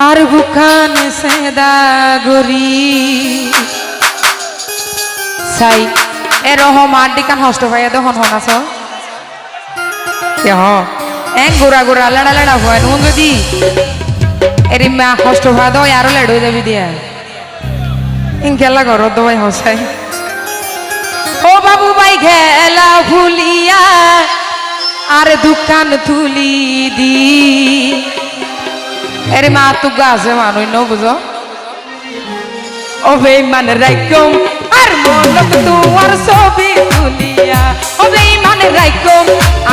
আর বুখান সেদা গরি। সাই, এ রহম আর দিকান হষ্ট ভাইয়া দহন হন আস হ এক গোড়া গোড়া লেড়া লেড়া হয় নুন যদি। এরি মা হষ্ট ভাই দাও আরও লেড় যাবি দিয়া। ইন খেলা তো ভাই হসাই ও বাবু ভাই খেলা ভুলিয়া, আর দোকান তুলি দি। এরে মা, তু গাছে মানুষ ন বুঝো? ও বেইমান রাইকম আর মনত তোমার ছবি তুলিয়া। ও বেইমান রাইকম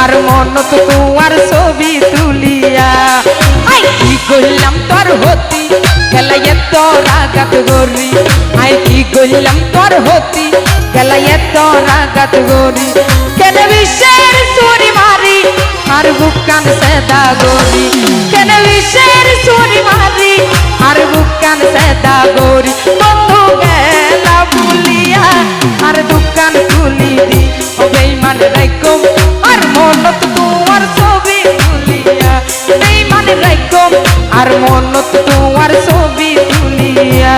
আর মনত তোমার ছবি তুলিয়া। আই, কি কইলাম তোর হতি খেলাইয়ে তোর আগাত গরি। আই, কি কইলাম তোর হতি খেলাইয়ে তোর আগাত গরি। কেন বিশ্বের চুরি মারি, আর বুকান সেদা গরি। রাইকম আর মনত তোমার ছবি তুলিয়া।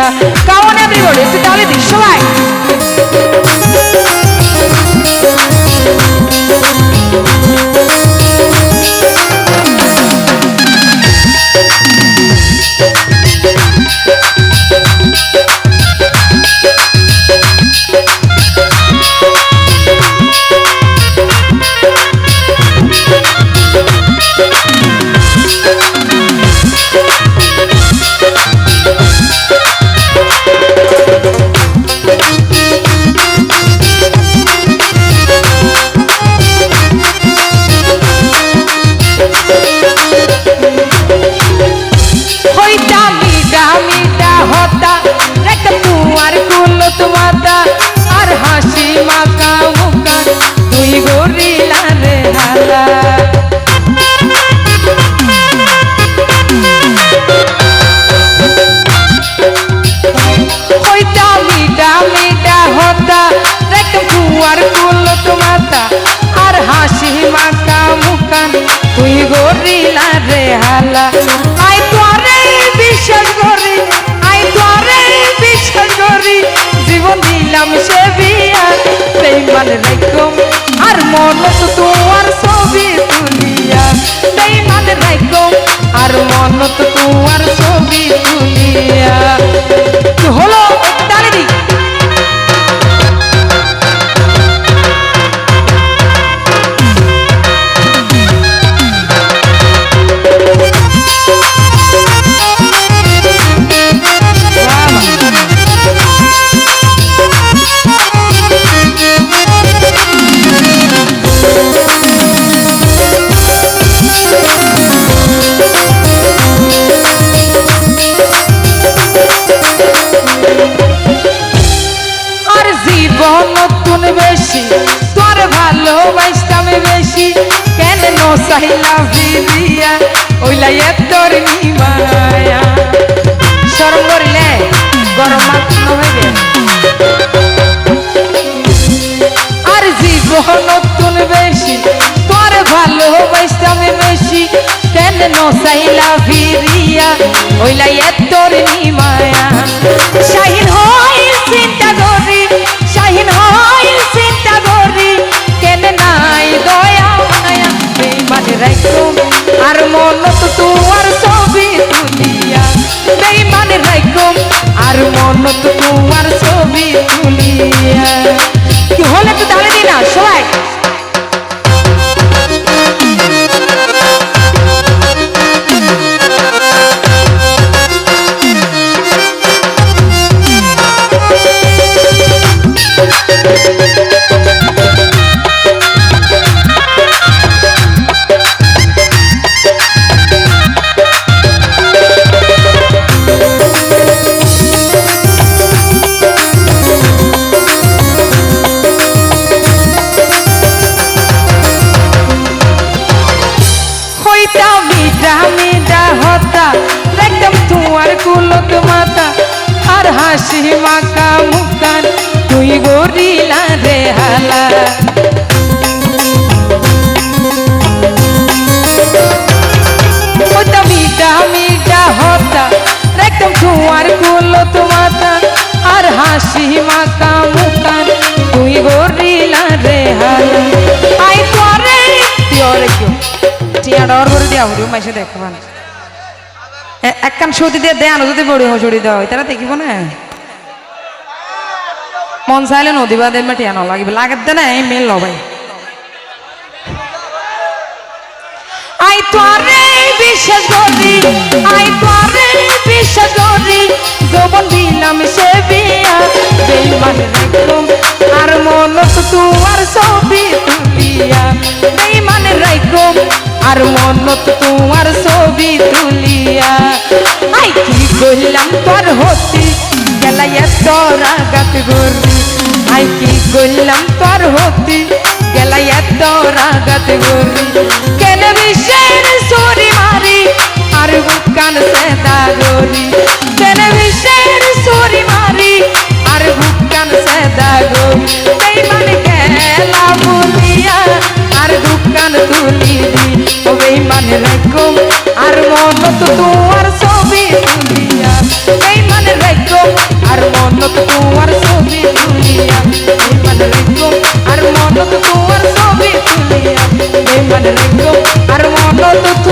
কাউন এভরিবডি একটু তাহলে সবাই। দিলাম সে বিয়া বেইমান রাইকম আর মন তোমার নতুন বেশি, তোর ভালোবাসতাম বেশি। কেন নসাইলা ভিদিয়া ওইলা তোর নিমায়া। শরম করিলে, গরম মাখানো হইবে। আর জীবন নতুন বেশি, তোর ভালোবাসতাম বেশি। কেন নসাইলা ভিরিয়া ওইলা তোর নিমায়া। শাহিন হইল রাইকম আর মন তো তোমার ছবি তুলিয়া। বেইমানে রাইকম আর মন তো তোমার ছবি তুলিয়া। কি হলে তো তাহলে দিনা সবাই। হইতা কুলত মাতা আর হাসি মাখা মুক্তান তুই গরিলা রে হালা। মিঠা মিঠা হতা, একদম ছোঁয়ার কুলত মাতা আর হাসি মাখা মুক্তান তুই গরিলা রে হালা। আই করে টিয়া ডর করে দেওয়া হলো মাসে দেখবান একখান সতী দিয়ে দেয় আনো যদি বড়ি হসড়ি দেওয়া তারা দেখিব না। মন চাইলে নদী বাদে মেটিয়া নলাগিব লাগাত দে না এই মেল লবাই আই তোরে বিশ্বাস করি আই তোরে বিশ্বাস করি যৌবন দিলাম সে বিয়া। বেইমান রাখলাম আর মনত তোমার কি কইলাম তোর হতি, গেলাই তোরা গাত গরি। আই কি কইলাম তোর হতি, গেলাই তোরা গাত গরি। কেন বিশ্বের সরি মারি, আর বুকান সে দাগরি কেন বিশ্বের সরি মারি, আর বুকান সে দাগরি বেইমান গেলা বলিয়া আর দুকান তুলি দি ও বেইমান রাখো আর মন তো kuliah Daripada rego Armodo tuh kuar sobek kuliah Daripada rego Armodo tuh